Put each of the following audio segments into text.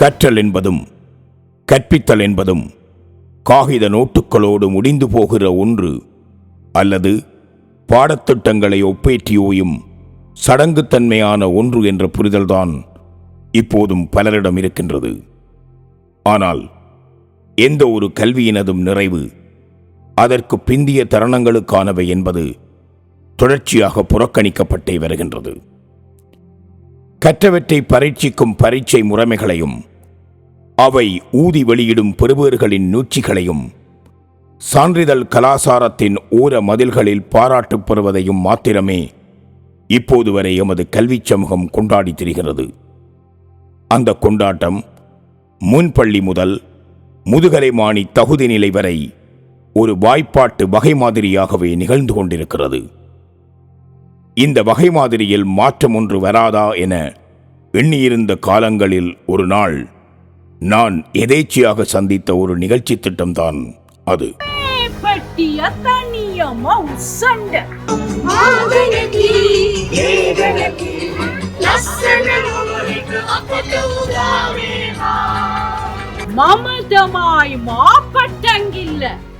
கற்றல் என்பதும் கற்பித்தல் என்பதும் காகித நோட்டுகளோடு முடிந்து போகிற ஒன்று அல்லது பாடத்திட்டங்களை ஒப்பேற்றியோயும் சடங்குத்தன்மையான ஒன்று என்ற புரிதல்தான் இப்போதும் பலரிடம் இருக்கின்றது. ஆனால் எந்த ஒரு கல்வியினதும் நிறைவு அதற்கு பிந்திய தருணங்களுக்கானவை என்பது தொடர்ச்சியாக புறக்கணிக்கப்பட்டே வருகின்றது. கற்றவற்றை பரீட்சிக்கும் பரீட்சை முறைமைகளையும் அவை ஊதி வெளியிடும் பெறுபேறுகளின் நூச்சிகளையும் சான்றிதழ் கலாசாரத்தின் ஓர மதில்களில் பாராட்டு பெறுவதையும் மாத்திரமே இப்போது வரை எமது கல்விச் சமூகம் கொண்டாடி திரிகிறது. அந்த கொண்டாட்டம் முன்பள்ளி முதல் முதுகலை மாணி தகுதி நிலை வரை ஒரு வாய்ப்பாட்டு வகை மாதிரியாகவே நிகழ்ந்து கொண்டிருக்கிறது. இந்த வகை மாதிரியில் மாற்றம் ஒன்று வராதா என எண்ணியிருந்த காலங்களில் ஒரு நாள் நான் எதேச்சியாக சந்தித்த ஒரு நிகழ்ச்சி திட்டம்தான் அது.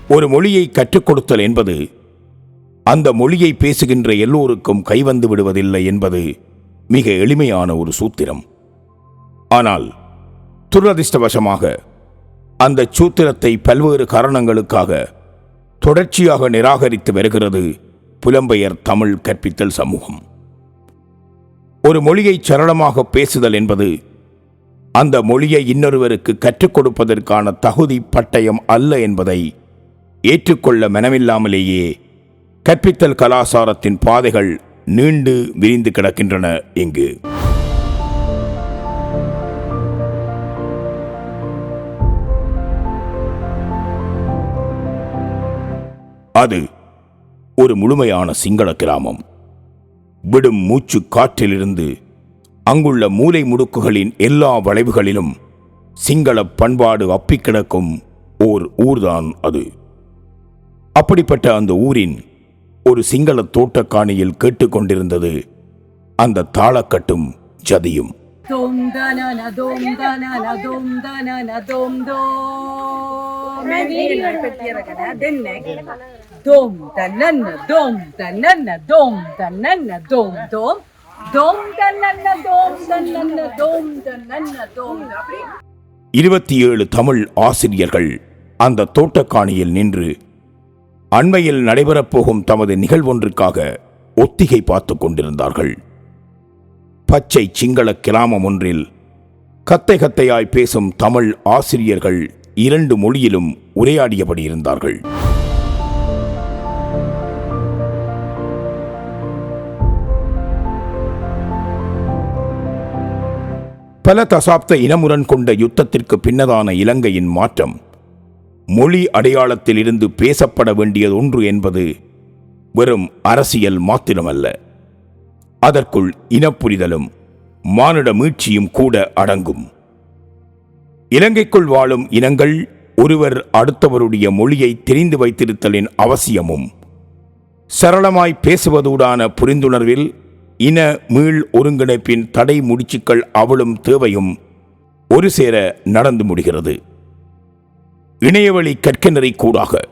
ஒரு மொழியை கற்றுக் கொடுத்தல் என்பது அந்த மொழியை பேசுகின்ற எல்லோருக்கும் கைவந்து விடுவதில்லை என்பது மிக எளிமையான ஒரு சூத்திரம். ஆனால் துரதிர்ஷ்டவசமாக அந்த சூத்திரத்தை பல்வேறு காரணங்களுக்காக தொடர்ச்சியாக நிராகரித்து வருகிறது புலம்பெயர் தமிழ் கற்பித்தல் சமூகம். ஒரு மொழியை சரளமாக பேசுதல் என்பது அந்த மொழியை இன்னொருவருக்கு கற்றுக் கொடுப்பதற்கான தகுதி பட்டயம் அல்ல என்பதை ஏற்றுக்கொள்ள மனமில்லாமலேயே கற்பித்தல் கலாசாரத்தின் பாதைகள் நீண்டு விரிந்து கிடக்கின்றன இங்கு. அது ஒரு முழுமையான சிங்கள கிராமம் விடும் மூச்சு காற்றிலிருந்து அங்குள்ள மூலை முடுக்குகளின் எல்லா வளைவுகளிலும் சிங்கள பண்பாடு அப்பிக் கிடக்கும் ஓர் ஊர்தான் அது அப்படிப்பட்ட அந்த ஊரின் ஒரு சிங்கள தோட்டக்காணியில் கேட்டுக்கொண்டிருந்தது அந்த தாளக்கட்டும் ஜதியும் தோம் dom தோம் தனன தோம் தனன தோம் dom பெட்டியரகன தென்னை தோம் dom தோம் தன்னன்ன தோம் dom இருபத்தி ஏழு தமிழ் ஆசிரியர்கள் அந்த தோட்டக்காணியில் நின்று அண்மையில் நடைபெறப்போகும் தமது நிகழ்வொன்றுக்காக ஒத்திகை பார்த்து கொண்டிருந்தார்கள். பச்சை சிங்கள கிராமம் ஒன்றில் கத்தை கத்தையாய் பேசும் தமிழ் ஆசிரியர்கள் இரண்டு மொழியிலும் உரையாடியபடி இருந்தார்கள். பல தசாப்த இனமுரண் கொண்ட யுத்தத்திற்கு பின்னதான இலங்கையின் மாற்றம் மொழி அடையாளத்திலிருந்து பேசப்பட வேண்டியது ஒன்று என்பது வெறும் அரசியல் மாத்திரமல்ல. அதற்குள் இனப்புரிதலும் மானிட மீட்சியும் கூட அடங்கும். இலங்கைக்குள் வாழும் இனங்கள் ஒருவர் அடுத்தவருடைய மொழியை தெரிந்து வைத்திருத்தலின் அவசியமும் சரளமாய் பேசுவதூடான புரிந்துணர்வில் இன மீள் ஒருங்கிணைப்பின் தடை முடிச்சுக்கள் அவளும் தேவையும் ஒரு சேர நடந்து முடிகிறது. இணையவழி கற்கனரை கூடாக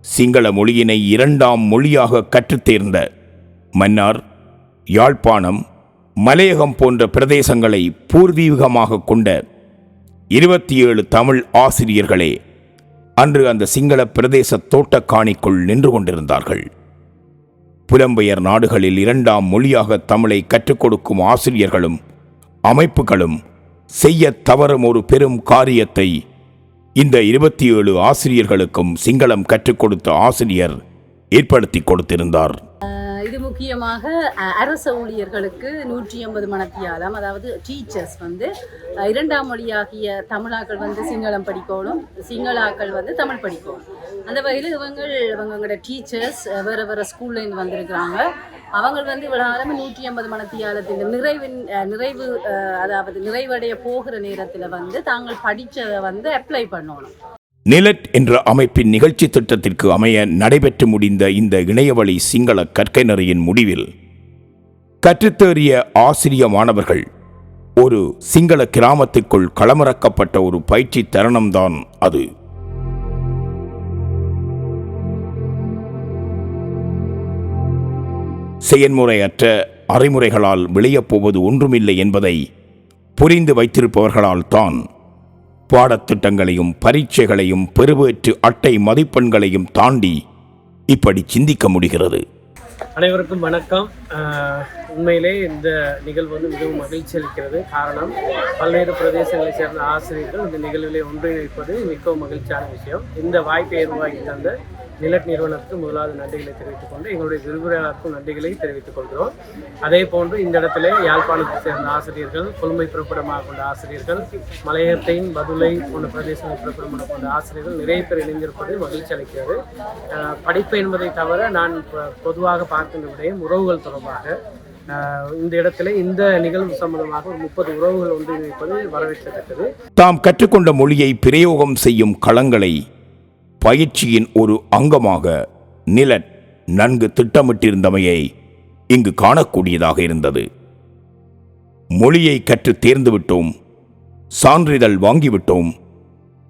சிங்கள மொழியினை இரண்டாம் மொழியாக கற்றுத் தேர்ந்த மன்னார் யாழ்ப்பாணம் மலையகம் போன்ற பிரதேசங்களை பூர்வீகமாக கொண்ட இருபத்தி ஏழு தமிழ் ஆசிரியர்களே அன்று அந்த சிங்கள பிரதேச தோட்டக்காணிக்குள் நின்று கொண்டிருந்தார்கள். புலம்பெயர் நாடுகளில் இரண்டாம் மொழியாக தமிழை கற்றுக் கொடுக்கும் ஆசிரியர்களும் அமைப்புகளும் செய்ய தவறும் ஒரு பெரும் காரியத்தை இந்த இருபத்தி ஏழு ஆசிரியர்களுக்கும் சிங்களம் கற்றுக் கொடுத்த ஆசிரியர் ஏற்படுத்தி கொடுத்திருந்தார். இது முக்கியமாக அரச ஊழியர்களுக்கு நூற்றி ஐம்பது மணத்தியாலம் அதாவது டீச்சர்ஸ் வந்து இரண்டாம் மொழியாகிய தமிழாக்கள் வந்து சிங்களம் படிக்கணும் சிங்களாக்கள் வந்து தமிழ் படிக்கணும். அந்த வகையில் இவங்க இவங்களோட டீச்சர்ஸ் வேறு வேறு ஸ்கூல்லேருந்து வந்திருக்கிறாங்க. அவங்க வந்து இவ்வளோ காலமே நூற்றி ஐம்பது மணத்தியாலத்தின் நிறைவின் நிறைவு அதாவது நிறைவடைய போகிற நேரத்தில் வந்து தாங்கள் படித்ததை வந்து அப்ளை பண்ணணும். நிலட் என்ற அமைப்பின் நிகழ்ச்சி திட்டத்திற்கு அமைய நடைபெற்று முடிந்த இந்த இணையவழி சிங்கள கற்கை முடிவில் கற்றுத்தேறிய ஆசிரிய மாணவர்கள் ஒரு சிங்கள கிராமத்துக்குள் களமிறக்கப்பட்ட ஒரு பயிற்சி தருணம்தான் அது. செயன்முறையற்ற அறிமுறைகளால் விளையப் போவது ஒன்றுமில்லை என்பதை புரிந்து வைத்திருப்பவர்களால் தான் பாடத்திட்டங்களையும் பரீட்சைகளையும் பெறுவேற்று அட்டை மதிப்பெண்களையும் தாண்டி இப்படி சிந்திக்க முடிகிறது. அனைவருக்கும் வணக்கம். உண்மையிலே இந்த நிகழ்வு வந்து மிகவும் மகிழ்ச்சி அளிக்கிறது. காரணம் பல்வேறு பிரதேசங்களைச் சேர்ந்த ஆசிரியர்கள் இந்த நிகழ்விலே ஒன்றிணைப்பது மிகவும் மகிழ்ச்சியான விஷயம். இந்த வாய்ப்பை உருவாக்கி தந்த நிலட் நிறுவனத்துக்கு முதலாவது நன்றிகளை தெரிவித்துக் கொண்டு எங்களுடைய விரிவுரையாளருக்கும் நன்றிகளை தெரிவித்துக் கொள்கிறோம். அதே போன்று இந்த இடத்திலே யாழ்ப்பாணத்தை சேர்ந்த ஆசிரியர்கள் கொழும்பை பிறப்பிடமாக கொண்ட ஆசிரியர்கள் மலையத்தையும் பதுளை போன்ற பிரதேசங்களை பிறப்பிடமாக கொண்ட ஆசிரியர்கள் நிறைய பேர் இணைந்திருப்பது மகிழ்ச்சி அளிக்கிறது. படிப்பு என்பதை தவிர நான் பொதுவாக பார்க்கின்ற விடயம் உறவுகள் தொடர்பாக. இந்த இடத்துல இந்த நிகழ்வு சம்பந்தமாக ஒரு முப்பது உறவுகள் ஒன்றிணைப்பது வரவேற்கத்தக்கது. தாம் கற்றுக்கொண்ட மொழியை பிரயோகம் செய்யும் களங்களை பயிற்சியின் ஒரு அங்கமாக நிலன் நன்கு திட்டமிட்டிருந்தமையை இங்கு காணக்கூடியதாக இருந்தது. மொழியை கற்று தேர்ந்துவிட்டோம் சான்றிதழ் வாங்கிவிட்டோம்.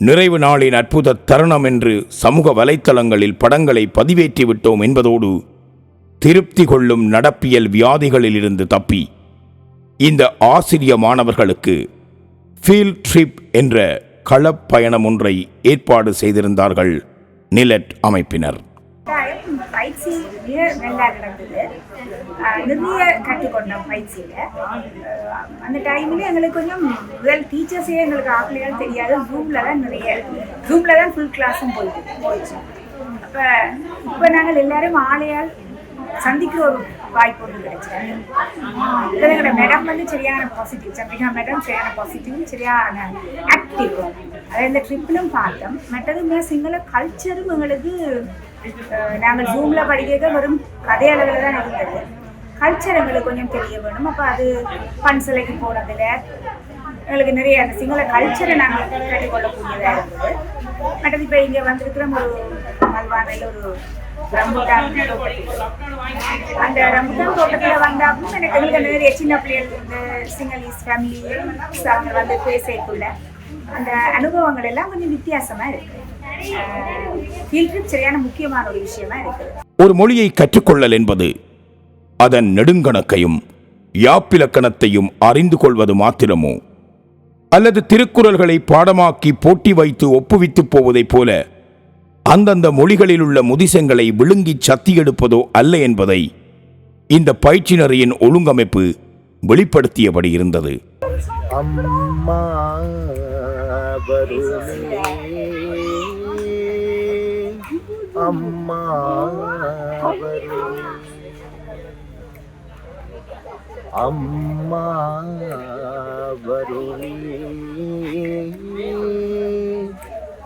நிறைவு நாளின் அற்புத தருணம் என்று சமூக வலைத்தளங்களில் படங்களை பதிவேற்றி விட்டோம் என்பதோடு திருப்தி கொள்ளும் நடப்பியல் வியாதிகளிலிருந்து தப்பி இந்த ஆசிரிய மாணவர்களுக்கு ஃபீல்ட் ட்ரிப் என்ற களப்பயணம் ஒன்றை ஏற்பாடு செய்திருந்தார்கள் நிலட் அமைப்பினர். பயிற்சி மிக நல்லா நடந்தது. நிறைய கற்றுக்கொண்டோம் பயிற்சியில். அந்த டைமில் எங்களுக்கு கொஞ்சம் முதல் டீச்சர்ஸே எங்களுக்கு ஆகலையாலும் தெரியாது. ஜூமில் தான் நிறைய ஜூமில் தான் ஃபுல் கிளாஸும் போயிட்டு போயிடுச்சு. அப்போ இப்போ நாங்கள் எல்லாரும் ஆலையால் சந்திக்கிற ஒரு வாய்ப்பு ஒன்று கிடைச்சது மேடம் வந்து சரியான பாசிட்டிவ் சந்திரிகா மேடம் சரியான பாசிட்டிவ் சரியான ஆக்டிவ் அதை இந்த ட்ரிப்பிலும் பார்த்தோம். மற்றது சிங்கள கல்ச்சரும் எங்களுக்கு நாங்கள் ஜூமில் படிக்க வெறும் கதை அளவில் தான் இருந்தது. கல்ச்சர் எங்களுக்கு கொஞ்சம் தெரிய வேணும். அப்போ அது பன்சிலைக்கு போனதில் எங்களுக்கு நிறைய அந்த சிங்கள கல்ச்சரை நாங்கள் கட்டிக்கொள்ளக்கூடியதாக இருந்தது. மற்றது இப்போ இங்கே வந்திருக்கிற ஒரு மல்வானையில் ஒரு ரம்புட்டான் அந்த ரம்புட்டான் தோட்டத்தில் வந்தாலும் எனக்கு எங்களுக்கு நிறைய சின்ன பிள்ளைகள் இந்த சிங்களீஸ் ஃபேமிலி அவங்க வந்து பேசக்குள்ள அந்த அனுபவங்கள் எல்லாம் கொஞ்சம் வித்தியாசமாக இருக்குது ஃபீல்ட் ட்ரிப் சரியான முக்கியமான ஒரு விஷயமா இருக்குது. ஒரு மொழியை கற்றுக்கொள்ளல் என்பது அதன் நெடுங்கணக்கையும் யாப்பிலக்கணத்தையும் அறிந்து கொள்வது மாத்திரமோ? அல்லது திருக்குறள்களை பாடமாக்கி போட்டி வைத்து ஒப்புவித்துப் போவதைப் போல அந்தந்த மொழிகளில் உள்ள முதிசங்களை விழுங்கி சத்தி எடுப்பதோ அல்ல என்பதை இந்த பயிற்சினரின் ஒழுங்கமைப்பு வெளிப்படுத்தியபடி இருந்தது. அம்மா அம்மா அம்மா வருமே.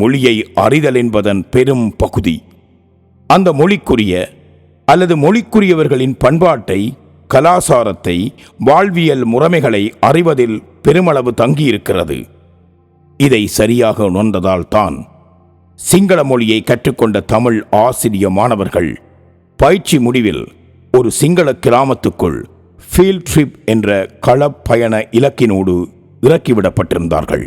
மொழியை அறிதல் என்பதன் பெரும் பகுதி. அந்த மொழிக்குரிய அல்லது மொழிக்குரியவர்களின் பண்பாட்டை கலாசாரத்தை வாழ்வியல் முறைமைகளை அறிவதில் பெருமளவு தங்கியிருக்கிறது. இதை சரியாக உணர்ந்ததால் தான் சிங்கள மொழியை கற்றுக்கொண்ட தமிழ் ஆசிரிய மாணவர்கள் பயிற்சி முடிவில் ஒரு சிங்கள கிராமத்துக்குள் ஃபீல்ட் ட்ரிப் என்ற களப்பயண இலக்கினோடு இறக்கிவிடப்பட்டிருந்தார்கள்.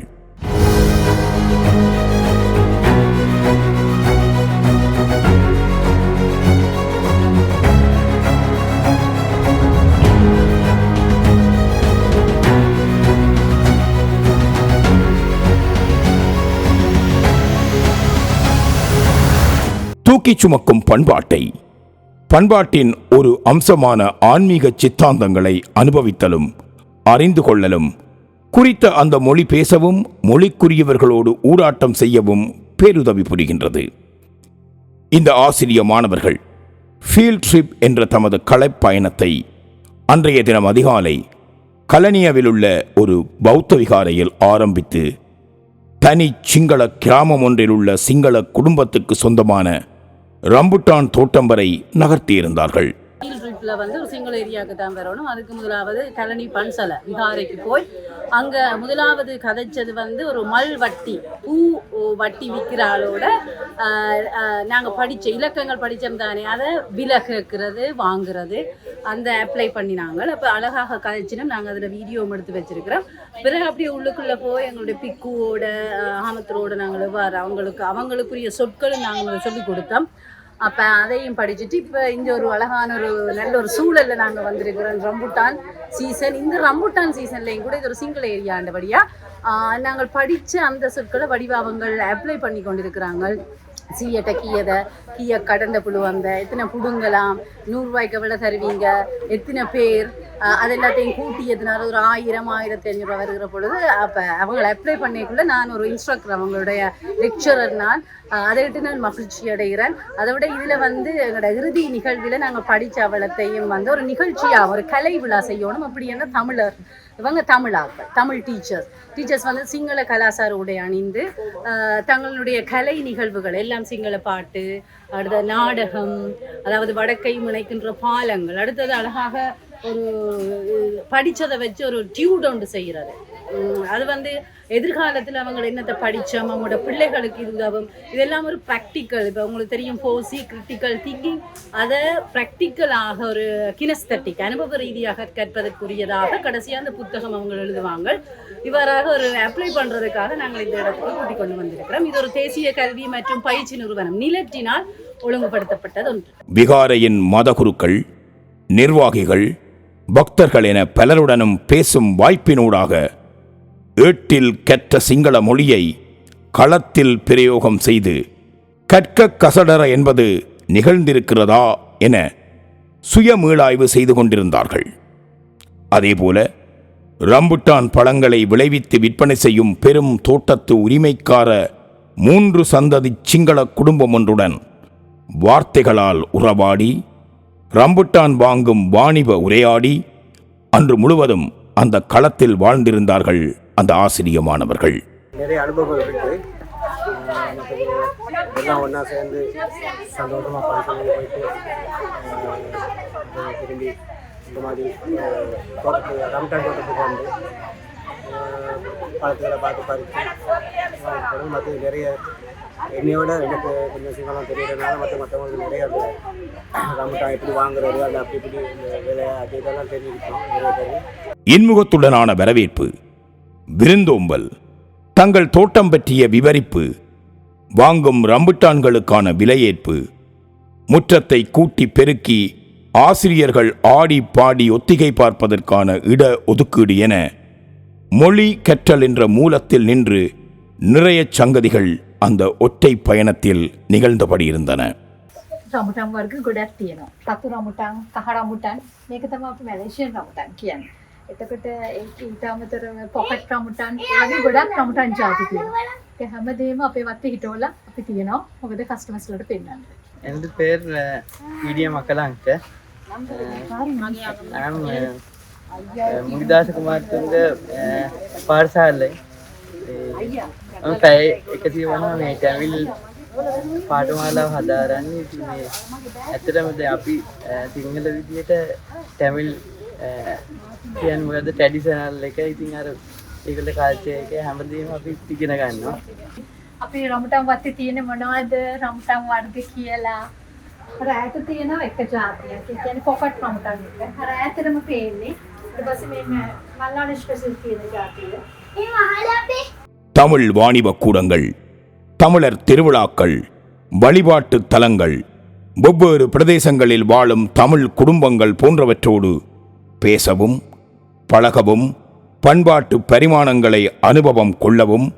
தூக்கிச் சுமக்கும் பண்பாட்டை. பண்பாட்டின் ஒரு அம்சமான ஆன்மீக சித்தாந்தங்களை அனுபவித்தலும் அறிந்து கொள்ளலும் குறித்த அந்த மொழி பேசவும் மொழிக்குரியவர்களோடு ஊடாட்டம் செய்யவும் பேருதவி புரிகின்றது. இந்த ஆசிரிய மாணவர்கள் ஃபீல்ட் ட்ரிப் என்ற தமது கலைப்பயணத்தை அன்றைய தினம் அதிகாலை கலனியாவில் உள்ள ஒரு பௌத்த விகாரையில் ஆரம்பித்து தனி சிங்கள கிராமம் ஒன்றில் உள்ள சிங்கள குடும்பத்துக்கு சொந்தமான ரம்புட்டான் தோட்டம் வரை நகர்த்தியிருந்தார்கள். வந்து சிங்கள ஏரியாவுக்கு தான் வரணும். அதுக்கு முதலாவது கழனி பன்சலை விகாரைக்கு போய். அங்கே முதலாவது கதைச்சது வந்து ஒரு மல் வட்டி பூ வட்டி விற்கிற ஆளோட நாங்கள் படித்த இலக்கங்கள் படித்தோம் தானே அதை விலகிறது வாங்குறது அந்த அப்ளை பண்ணினாங்க. அப்போ அழகாக கதைச்சினோம். நாங்கள் அதில் வீடியோவும் எடுத்து வச்சிருக்கிறோம். பிறகு அப்படியே உள்ளுக்குள்ளே போய் எங்களுடைய பிக்குவோட ஆமத்தரோட நாங்கள் எவ்வாறு அவங்களுக்கு அவங்களுக்குரிய சொற்களும் நாங்கள் சொல்லிக் கொடுத்தோம். அப்போ அதையும் படிச்சுட்டு இப்போ இங்கே ஒரு அழகான ஒரு நல்ல ஒரு சூழலில் நாங்கள் வந்திருக்கிறோம். ரம்புட்டான் சீசன் இந்த ரம்புட்டான் சீசன்லயும் கூட இது ஒரு சிங்கிள் ஏரியாண்டபடியாக நாங்கள் படித்த அந்த சொற்களை வடிவாவங்கள் அப்ளை பண்ணி கொண்டிருக்கிறாங்க சீயட்டை கீயதை கீய கடண்ட புழு வந்த எத்தனை புடுங்கலாம் நூறுரூவாய்க்கு எவ்வளோ தருவீங்க எத்தனை பேர் அது எல்லாத்தையும் கூட்டி எத்தனால ஒரு ஆயிரம் ஆயிரத்தி ஐநூறுரூவா வருகிற பொழுது அப்போ அவங்களை அப்ளை பண்ணிக்குள்ள நான் ஒரு இன்ஸ்ட்ரக்டர் அவங்களுடைய லெக்சரர் நான் அதை விட்டு நான் மகிழ்ச்சி அடைகிறேன். அதை விட இதில் வந்து எங்களோட இறுதி நிகழ்வில் நாங்கள் படித்த அவலத்தையும் வந்து ஒரு நிகழ்ச்சியாக ஒரு கலை விழா செய்யணும். அப்படி என்ன தமிழர் இவங்க தமிழாக்கள் தமிழ் டீச்சர்ஸ் டீச்சர்ஸ் வந்து சிங்கள கலாசார உடை அணிந்து தங்களுடைய கலை நிகழ்வுகள் எல்லாம் சிங்கள பாட்டு அடுத்த நாடகம் அதாவது வடக்கை முனைக்கின்ற பாலங்கள் அடுத்தது அழகாக ஒரு படித்ததை வச்சு ஒரு டியூட் ஒன்று செய்கிறது. அது வந்து எதிர்காலத்தில் அவங்க என்னத்தை படித்தோம் அவங்களோட பிள்ளைகளுக்கு இது உதவும். இதெல்லாம் ஒரு ப்ராக்டிக்கல் இப்போ உங்களுக்கு தெரியும் ஃபோசி கிரிட்டிக்கல் திங்கிங் அதை ப்ராக்டிக்கலாக ஒரு கினஸ்தட்டிக் அனுபவ ரீதியாக கற்பதற்குரியதாக கடைசியாக அந்த புத்தகம் அவங்க எழுதுவாங்க. இவ்வாறாக ஒரு அப்ளை பண்ணுறதுக்காக நாங்கள் இந்த இடத்துக்கு கூட்டிக் கொண்டு வந்திருக்கிறோம். இது ஒரு தேசிய கல்வி மற்றும் பயிற்சி நிறுவனம். நிலற்றினால் ஒழுங்குபடுத்தப்பட்டது ஒன்று. விகாரையின் மதகுருக்கள் நிர்வாகிகள் பக்தர்கள் என பலருடனும் பேசும் வாய்ப்பினூடாக ஏட்டில் கற்ற சிங்கள மொழியை களத்தில் பிரயோகம் செய்து கற்க கசடர என்பது நிகழ்ந்திருக்கிறதா என சுயமீளாய்வு செய்து கொண்டிருந்தார்கள். அதேபோல ரம்புட்டான் பழங்களை விளைவித்து விற்பனை செய்யும் பெரும் தோட்டத்து உரிமைக்கார மூன்று சந்ததி சிங்கள குடும்பம் ஒன்றுடன் வார்த்தைகளால் உறவாடி ரம்புட்டான் வாங்கும் வாணிப உரையாடி அன்று முழுவதும் அந்த களத்தில் வாழ்ந்திருந்தார்கள். அந்த ஆசிரிய மாணவர்கள் நிறைய அனுபவங்கள் இருக்குது எல்லாம் ஒன்றா சேர்ந்து சந்தோஷமாக ஃபங்க்ஷனுக்கு போயிட்டு திரும்பி இந்த மாதிரி தோட்டத்துக்கு ரம்டான் தோட்டத்துக்கு வந்து ஆஹ், பழத்துகளை பார்த்து பறித்து மற்ற நிறைய என்னையோட எனக்கு கொஞ்சம் சிங்களம் தெரியறதுனால மற்ற மற்றவங்களுக்கு நிறைய அந்த ரம்டான் எப்படி வாங்குறது அந்த அப்படி இப்படி இந்த விலை அது இதெல்லாம் தெரிஞ்சுக்கிட்டோம் நிறைய பேர். இன்முகத்துடனான வரவேற்பு விருந்தோம்பல் தங்கள் தோட்டம் பற்றிய விவரிப்பு வாங்கும் ரம்புட்டான்களுக்கான விலையேற்பு முற்றத்தை கூட்டி பெருக்கி ஆசிரியர்கள் ஆடி பாடி ஒத்திகை பார்ப்பதற்கான இட ஒதுக்கீடு என மொழி கற்றல் என்ற மூலத்தில் நின்று நிறைய சங்கதிகள் அந்த ஒற்றை பயணத்தில் நிகழ்ந்தபடி இருந்தன රමුටන් වර්ග ගොඩක් තියෙනවා. සතු රමුටන්, කහ රමුටන් මේක තමයි අපි මැලේසියන් රමුටන් කියන්නේ. එතකොට ඊට අමතරව පොකට් ප්‍රමුටන් වගේ ගොඩක් ප්‍රමුටන් ජාති තියෙනවා. ඒ හැමදේම අපේ වත්තේ හිටවලා අපි තියනවා. මොකද කස්ටමර්ස් වලට පෙන්නන්න. එන්ද පෙර් වීඩියෝ uh, මකලංක නම් uh, uh, මුගදාස කුමාරතුංග පාරසාලේ මම පැය 150 මේ ටැවිල් පාටමාලාව හදාරන්නේ මේ ඇත්තටම දැන් අපි සිංහල විදියට ටැමිල් කියන් මොකද ටැඩිසනල් එක ඉතින් අර ඒකල කාල්චයක හැමදීම අපි ඉතිගෙන ගන්නවා අපි රමටම් වත්ති තියෙන මොනවද රම්ටම් වර්ග කියලා රෑට තියෙනවා එක ජාතියක් කියන පොකට් රම්ටම් හර ඇතරම පේන්නේ ඊට පස්සේ මේ ජාතිය ඒ වහලා தமிழ் வாணிப கூடங்கள் தமிழர் திருவிழாக்கள் வழிபாட்டு தலங்கள் வெவ்வேறு பிரதேசங்களில் வாழும் தமிழ் குடும்பங்கள் போன்றவற்றோடு பேசவும் பழகவும் பண்பாட்டு பரிமாணங்களை அனுபவம் கொள்ளவும்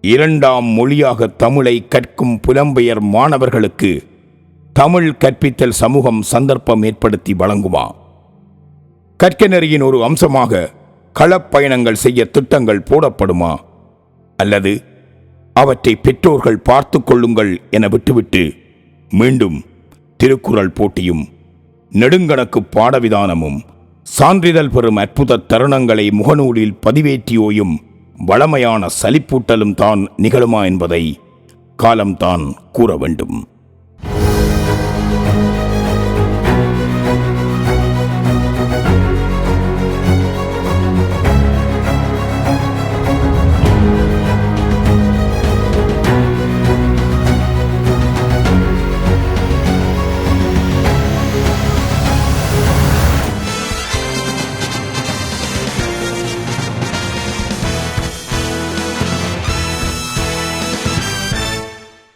இரண்டாம் மொழியாக தமிழை கற்கும் புலம்பெயர் மாணவர்களுக்கு தமிழ் கற்பித்தல் சமூகம் சந்தர்ப்பம் ஏற்படுத்தி வழங்குமா? கற்க நெறியின் ஒரு அம்சமாக களப்பயணங்கள் செய்ய திட்டங்கள் போடப்படுமா? அல்லது அவற்றை பெற்றோர்கள் பார்த்து கொள்ளுங்கள் என விட்டுவிட்டு மீண்டும் திருக்குறள் போட்டியும் நெடுங்கணக்கு பாடவிதானமும் சான்றிதழ் பெறும் அற்புத தருணங்களை முகநூலில் பதிவேற்றியோயும் வளமையான சலிப்பூட்டலும் தான் நிகழுமா என்பதை காலம்தான் கூற வேண்டும்.